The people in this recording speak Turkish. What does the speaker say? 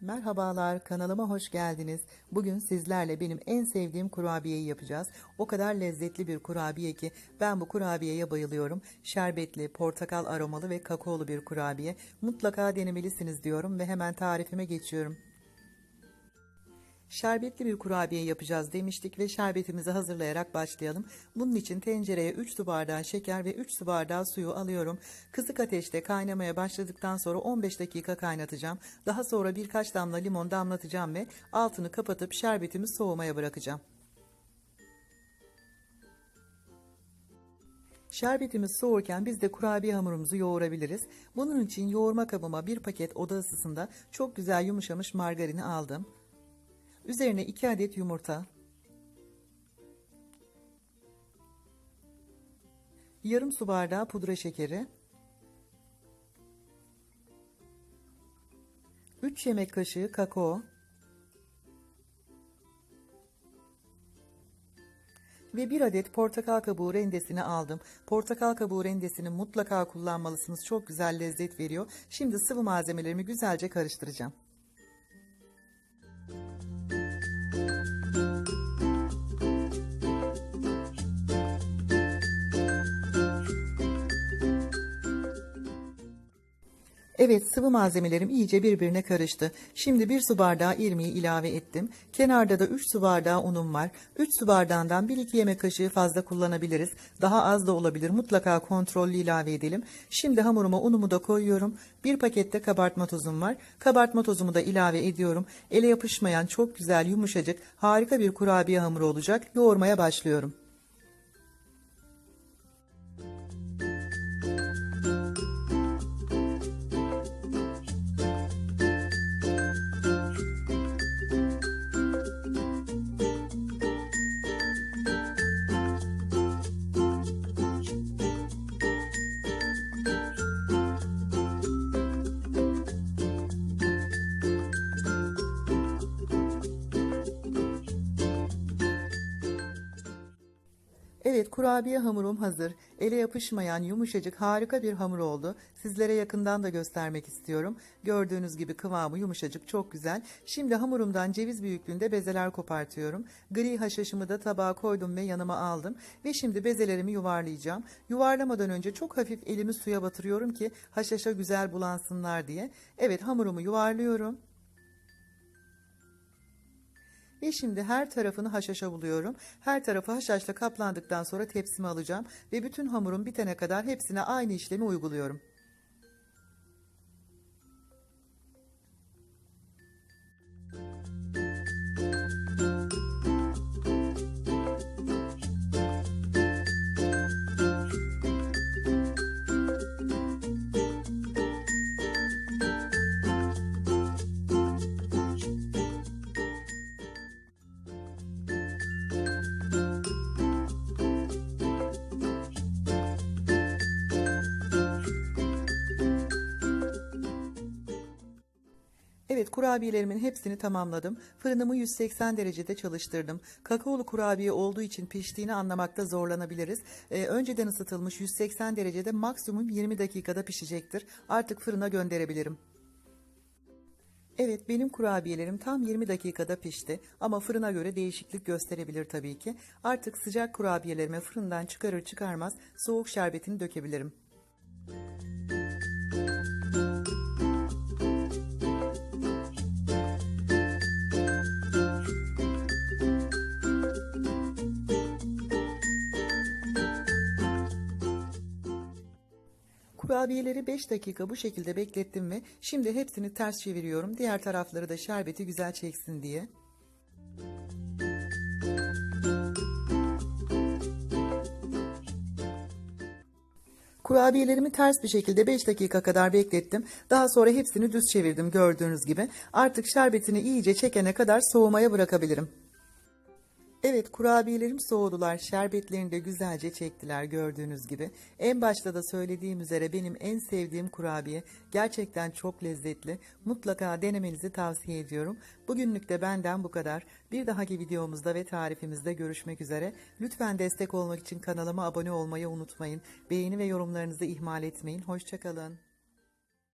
Merhabalar, kanalıma hoş geldiniz. Bugün sizlerle benim en sevdiğim kurabiyeyi yapacağız. O kadar lezzetli bir kurabiye ki ben bu kurabiyeye bayılıyorum. Şerbetli, portakal aromalı ve kakaolu bir kurabiye. Mutlaka denemelisiniz diyorum ve hemen tarifime geçiyorum. Şerbetli bir kurabiye yapacağız demiştik ve şerbetimizi hazırlayarak başlayalım. Bunun için tencereye 3 su bardağı şeker ve 3 su bardağı suyu alıyorum. Kısık ateşte kaynamaya başladıktan sonra 15 dakika kaynatacağım. Daha sonra birkaç damla limon damlatacağım ve altını kapatıp şerbetimi soğumaya bırakacağım. Şerbetimiz soğurken biz de kurabiye hamurumuzu yoğurabiliriz. Bunun için yoğurma kabıma bir paket oda ısısında çok güzel yumuşamış margarini aldım. Üzerine 2 adet yumurta, yarım su bardağı pudra şekeri, 3 yemek kaşığı kakao ve 1 adet portakal kabuğu rendesini aldım. Portakal kabuğu rendesini mutlaka kullanmalısınız. Çok güzel lezzet veriyor. Şimdi sıvı malzemelerimi güzelce karıştıracağım. Evet sıvı malzemelerim iyice birbirine karıştı. Şimdi bir su bardağı irmiği ilave ettim. Kenarda da 3 su bardağı unum var. 3 su bardağından 1-2 yemek kaşığı fazla kullanabiliriz. Daha az da olabilir. Mutlaka kontrollü ilave edelim. Şimdi hamuruma unumu da koyuyorum. Bir pakette kabartma tozum var. Kabartma tozumu da ilave ediyorum. Ele yapışmayan çok güzel yumuşacık harika bir kurabiye hamuru olacak. Yoğurmaya başlıyorum. Evet kurabiye hamurum hazır. Ele yapışmayan yumuşacık harika bir hamur oldu. Sizlere yakından da göstermek istiyorum. Gördüğünüz gibi kıvamı yumuşacık çok güzel. Şimdi hamurumdan ceviz büyüklüğünde bezeler kopartıyorum. Gri haşhaşımı da tabağa koydum ve yanıma aldım. Ve şimdi bezelerimi yuvarlayacağım. Yuvarlamadan önce çok hafif elimi suya batırıyorum ki haşhaşa güzel bulansınlar diye. Evet hamurumu yuvarlıyorum. Ve şimdi her tarafını haşhaşa buluyorum. Her tarafı haşhaşla kaplandıktan sonra tepsime alacağım ve bütün hamurum bitene kadar hepsine aynı işlemi uyguluyorum. Evet kurabiyelerimin hepsini tamamladım. Fırınımı 180 derecede çalıştırdım. Kakaolu kurabiye olduğu için piştiğini anlamakta zorlanabiliriz. Ee, önceden ısıtılmış 180 derecede maksimum 20 dakikada pişecektir. Artık fırına gönderebilirim. Evet benim kurabiyelerim tam 20 dakikada pişti ama fırına göre değişiklik gösterebilir tabii ki. Artık sıcak kurabiyelerime fırından çıkarır çıkarmaz soğuk şerbetini dökebilirim. Kurabiyeleri 5 dakika bu şekilde beklettim ve şimdi hepsini ters çeviriyorum. Diğer tarafları da şerbeti güzel çeksin diye. Kurabiyelerimi ters bir şekilde 5 dakika kadar beklettim. Daha sonra hepsini düz çevirdim gördüğünüz gibi. Artık şerbetini iyice çekene kadar soğumaya bırakabilirim. Evet kurabiyelerim soğudular. Şerbetlerini de güzelce çektiler gördüğünüz gibi. En başta da söylediğim üzere benim en sevdiğim kurabiye. Gerçekten çok lezzetli. Mutlaka denemenizi tavsiye ediyorum. Bugünlük de benden bu kadar. Bir dahaki videomuzda ve tarifimizde görüşmek üzere. Lütfen destek olmak için kanalıma abone olmayı unutmayın. Beğeni ve yorumlarınızı ihmal etmeyin. Hoşçakalın.